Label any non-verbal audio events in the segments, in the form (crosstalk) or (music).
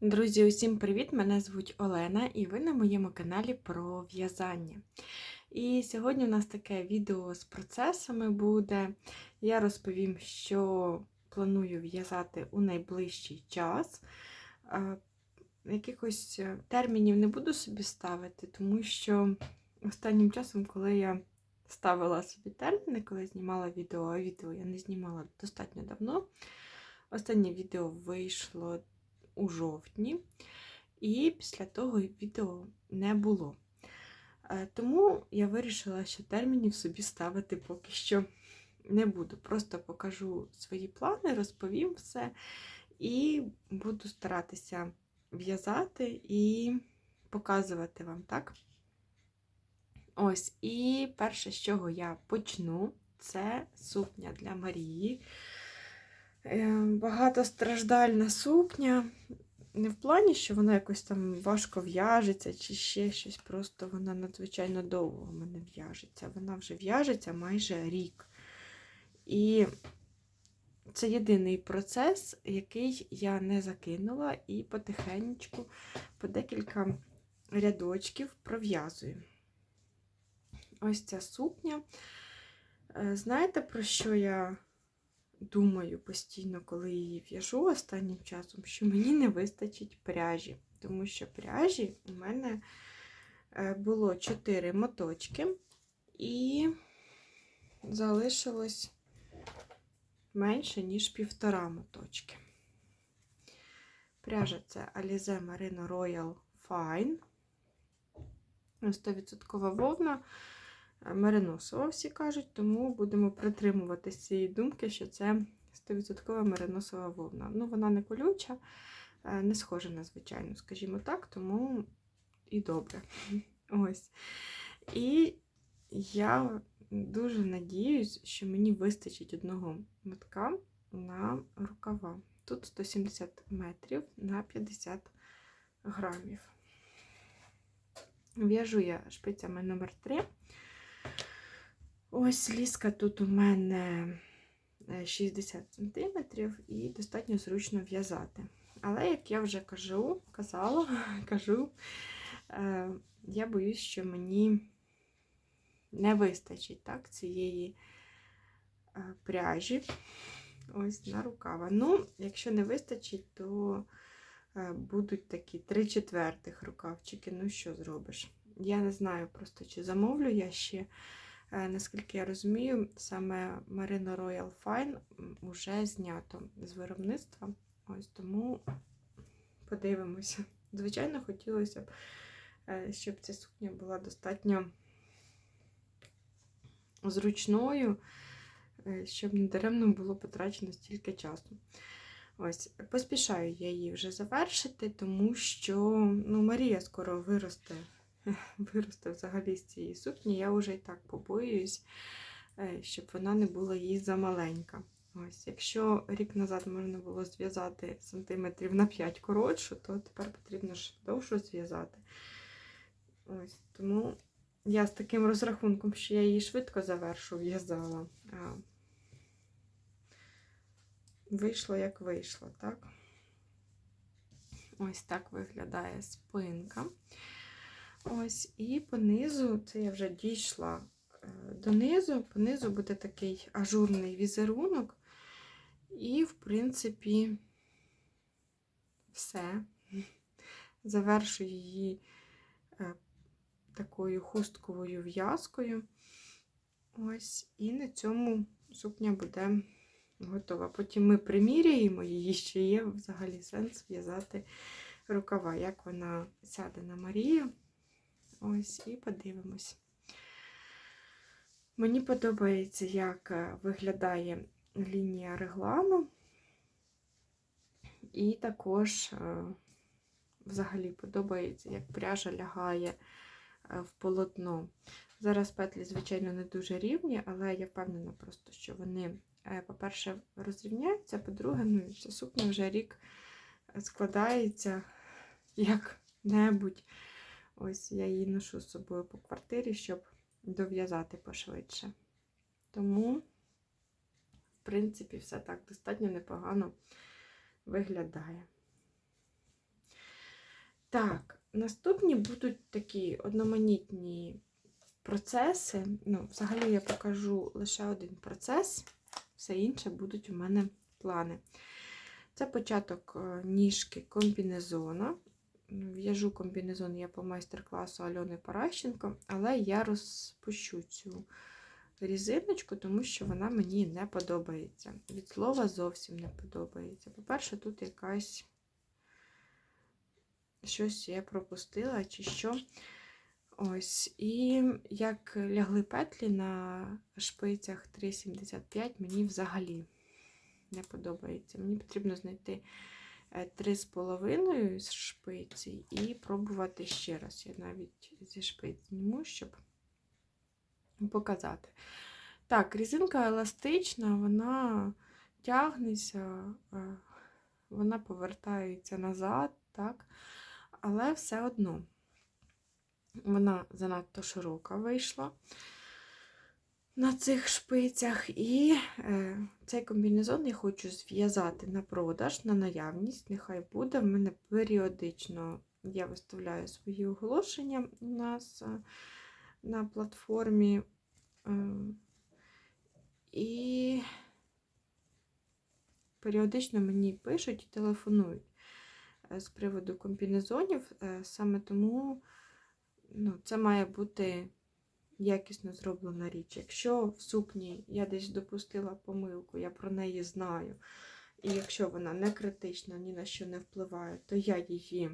Друзі, усім привіт! Мене звуть Олена і ви на моєму каналі про в'язання. І сьогодні у нас таке відео з процесами буде. Я розповім, що планую в'язати у найближчий час. Якихось е, термінів не буду собі ставити, тому що останнім часом, коли я ставила собі терміни, коли знімала відео, а відео я не знімала достатньо давно. Останнє відео вийшло у жовтні, і після того відео не було. Е, Тому я вирішила, що термінів собі ставити поки що не буду. Просто покажу свої плани, розповім все і буду старатися в'язати і показувати вам, так? Ось, і перше, з чого я почну, це сукня для Марії. Е, Багатостраждальна сукня. Не в плані, що вона якось там важко в'яжеться, чи ще щось. Просто вона надзвичайно довго в мене в'яжеться. Вона вже в'яжеться майже рік. І це єдиний процес, який я не закинула, і потихеньку по декілька рядочків пров'язую. Ось ця сукня. Е, Знаєте, про що я думаю постійно, коли її в'яжу останнім часом, що мені не вистачить пряжі. Тому що пряжі у мене е, було 4 моточки, і залишилось менше, ніж півтора моточки. Пряжа це Alize Merino Royal Fine. 100% вовна. Мериносова, всі кажуть, тому будемо притримуватися цієї думки, що це 100% мериносова вовна. Ну, вона не колюча, е, не схожа на звичайну, скажімо так, тому і добре. (laughs) Ось. І я дуже надіюсь, що мені вистачить одного мотка на рукава. Тут 170 метрів на 50 грамів. В'яжу я шпицями номер 3 Ось ліска тут у мене 60 см і достатньо зручно в'язати. Але, як я вже кажу, казала, (laughs) кажу, е, я боюсь, що мені не вистачить так, цієї е, пряжі ось на рукава. Ну, якщо не вистачить, то е, будуть такі 3 четвертих рукавчики. Ну, що зробиш? Я не знаю просто, чи замовлю я ще. Е, наскільки я розумію, саме Marino Royal Fine вже знято з виробництва. Ось тому подивимося. Звичайно, хотілося б, е, щоб ця сукня була достатньо зручною, е, щоб не даремно було потрачено стільки часу. Ось, Поспішаю я її вже завершити, тому що ну, Марія скоро виросте (laughs) виросте взагалі з цієї сукні, я вже і так побоююсь, е, щоб вона не була їй замаленька. Ось, Якщо рік назад можна було зв'язати сантиметрів на 5 коротшу, то тепер потрібно ж довше зв'язати. Ось, Тому я з таким розрахунком, що я її швидко завершу, в'язала. Вийшло, як вийшло, так? Ось так виглядає спинка. Ось, і понизу, це я вже дійшла е, донизу, понизу буде такий ажурний візерунок. І, в принципі, все. Завершую її е, такою хустковою в'язкою. Ось, і на цьому сукня буде готова. Потім ми приміряємо її, ще є взагалі сенс в'язати рукава, як вона сяде на Марію. Ось, і подивимось. Мені подобається, як е, виглядає лінія реглану, і також, е, взагалі, подобається, як пряжа лягає е, в полотно. Зараз петлі, звичайно, не дуже рівні, але я впевнена просто, що вони, по-перше, розрівняються, по-друге, ну, ця сукня вже рік складається як-небудь. Ось я її ношу з собою по квартирі, щоб дов'язати пошвидше. Тому, в принципі, все так достатньо непогано виглядає. Так, наступні будуть такі одноманітні процеси. Ну, взагалі я покажу лише один процес, все інше будуть у мене плани. Це початок е, ніжки комбінезона. В'яжу комбінезон я по майстер-класу Альони Паращенко, але я розпущу цю різиночку, тому що вона мені не подобається. Від слова зовсім не подобається. По-перше, тут якась щось я пропустила чи що. Ось, і як лягли петлі на шпицях 3,75, мені взагалі не подобається. Мені потрібно знайти 3,5 з шпиці і пробувати ще раз. Я навіть зі шпиць зніму, щоб показати. Так, різинка еластична, вона тягнеться, е, вона повертається назад, так? але все одно вона занадто широка вийшла на цих шпицях. І е, цей комбінезон я хочу зв'язати на продаж, на наявність. Нехай буде. В мене періодично я виставляю свої оголошення у нас е, на платформі. Е, і періодично мені пишуть і телефонують е, з приводу комбінезонів. Е, саме тому ну, це має бути якісно зроблена річ. Якщо в сукні я десь допустила помилку, я про неї знаю, і якщо вона не критична, ні на що не впливає, то я її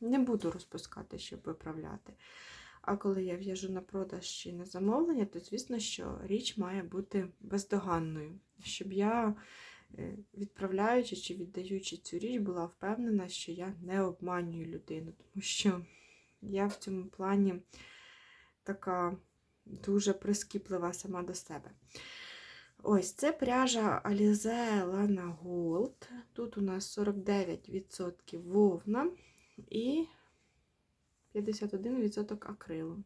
не буду розпускати, щоб виправляти. А коли я в'яжу на продаж чи на замовлення, то звісно, що річ має бути бездоганною, щоб я, е, відправляючи чи віддаючи цю річ, була впевнена, що я не обманюю людину, тому що я в цьому плані така дуже прискіплива сама до себе. Ось це пряжа Alize Lana Gold. Тут у нас 49% вовна і 51% акрилу.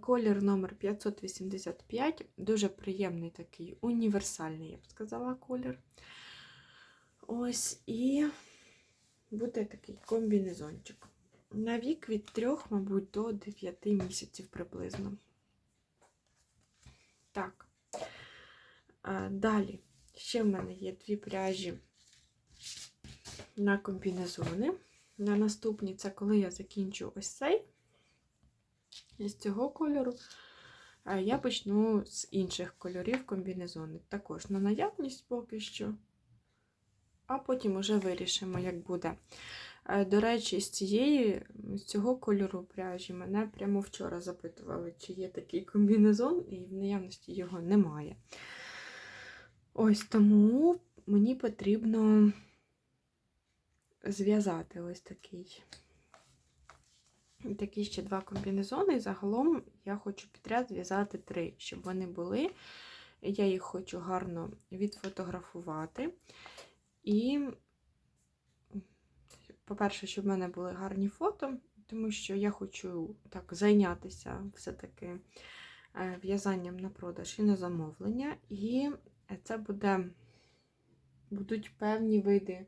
Колір номер 585, дуже приємний такий універсальний, я б сказала, колір. Ось і буде такий комбінезончик. На вік від 3, мабуть, до 9 місяців приблизно. Так. Далі, ще в мене є дві пряжі на комбінезони. На наступні це коли я закінчу ось цей, з цього кольору, я почну з інших кольорів комбінезони. Також на наявність поки що, а потім вже вирішимо, як буде. До речі, з цієї, з цього кольору пряжі мене прямо вчора запитували, чи є такий комбінезон, і в наявності його немає. Ось тому мені потрібно зв'язати ось такий. Такі ще два комбінезони. І загалом я хочу підряд зв'язати три, щоб вони були. Я їх хочу гарно відфотографувати. І, по-перше, щоб в мене були гарні фото, тому що я хочу так зайнятися все-таки е, в'язанням на продаж і на замовлення. І це буде, будуть певні види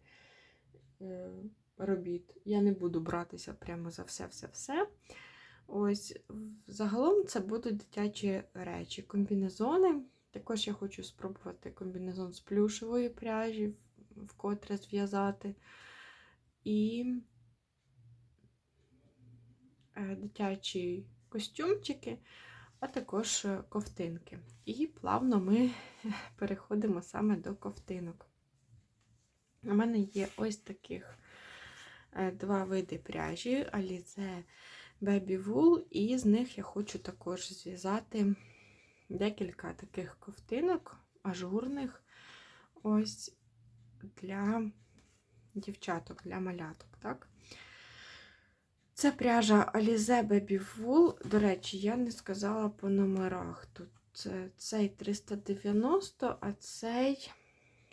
Е, робіт. Я не буду братися прямо за все-все-все. Ось, Загалом це будуть дитячі речі, комбінезони. Також я хочу спробувати комбінезон з плюшевої пряжі, вкотре зв'язати. І е, дитячі костюмчики, а також ковтинки. І плавно ми (laughs) переходимо саме до ковтинок. У мене є ось таких е, два види пряжі Alize Baby Wool, і з них я хочу також зв'язати декілька таких ковтинок, ажурних, ось для дівчаток, для маляток. так? Це пряжа Alize Baby Wool. До речі, я не сказала по номерах. Тут цей 390, а цей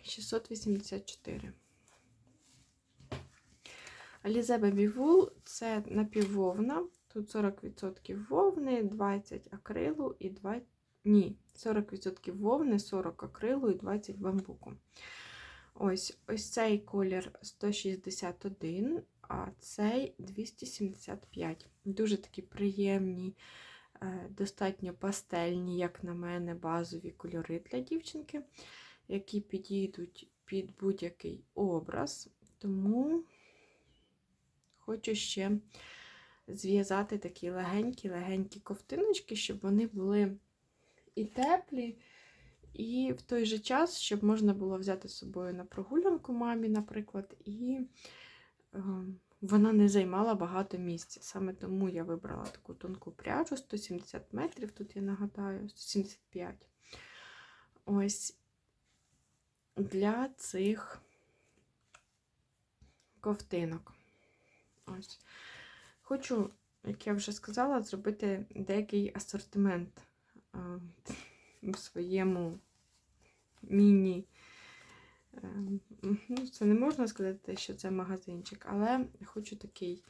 684. Alize Baby Wool це напіввовна. Тут 40% вовни, 20 акрилу і 20. Ні, 40% вовни, 40 акрилу і 20 бамбуку. Ось ось цей колір 161, а цей 275. Дуже такі приємні, е, достатньо пастельні, як на мене, базові кольори для дівчинки, які підійдуть під будь-який образ. Тому хочу ще зв'язати такі легенькі-легенькі ковтиночки, щоб вони були і теплі, і в той же час, щоб можна було взяти з собою на прогулянку мамі, наприклад, і вона не займала багато місця. Саме тому я вибрала таку тонку пряжу 170 метрів, тут я нагадаю, 175. Ось для цих ковтинок. Ось. Хочу, як я вже сказала, зробити деякий асортимент е, в своєму міні. е, Ну, це не можна сказати, що це магазинчик, але хочу такий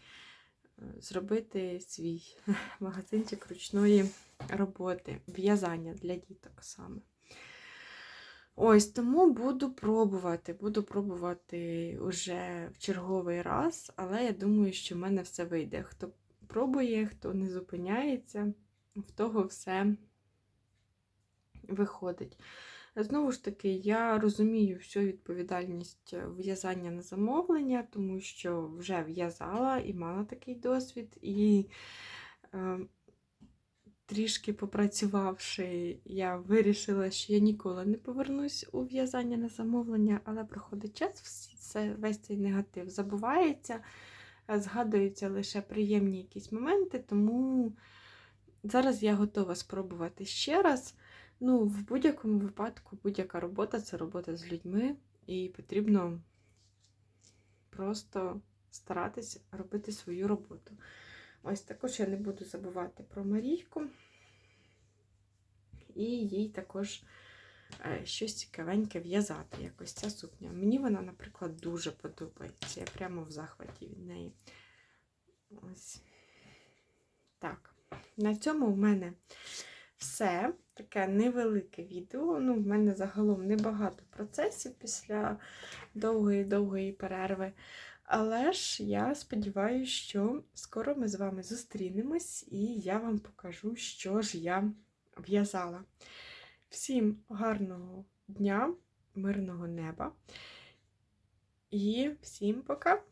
е, зробити свій (laughs) магазинчик ручної роботи, в'язання для діток саме. Ось тому буду пробувати. Буду пробувати уже в черговий раз, але я думаю, що в мене все вийде. Хто пробує, хто не зупиняється, в того все виходить. Знову ж таки, я розумію всю відповідальність в'язання на замовлення, тому що вже в'язала і мала такий досвід, і е, трішки попрацювавши, я вирішила, що я ніколи не повернусь у в'язання на замовлення, але проходить час, все, весь цей негатив забувається, е, згадуються лише приємні якісь моменти, тому зараз я готова спробувати ще раз. Ну, в будь-якому випадку, будь-яка робота це робота з людьми, і потрібно просто старатися робити свою роботу. Ось також я не буду забувати про Марійку. І їй також е, щось цікавеньке в'язати. Якось ця сукня. Мені вона, наприклад, дуже подобається. Я прямо в захваті від неї. Ось. Так, на цьому в мене все. Таке невелике відео. Ну, в мене загалом небагато процесів після довгої-довгої перерви. Але ж я сподіваюся, що скоро ми з вами зустрінемось і я вам покажу, що ж я в'язала. Всім гарного дня, мирного неба і всім пока!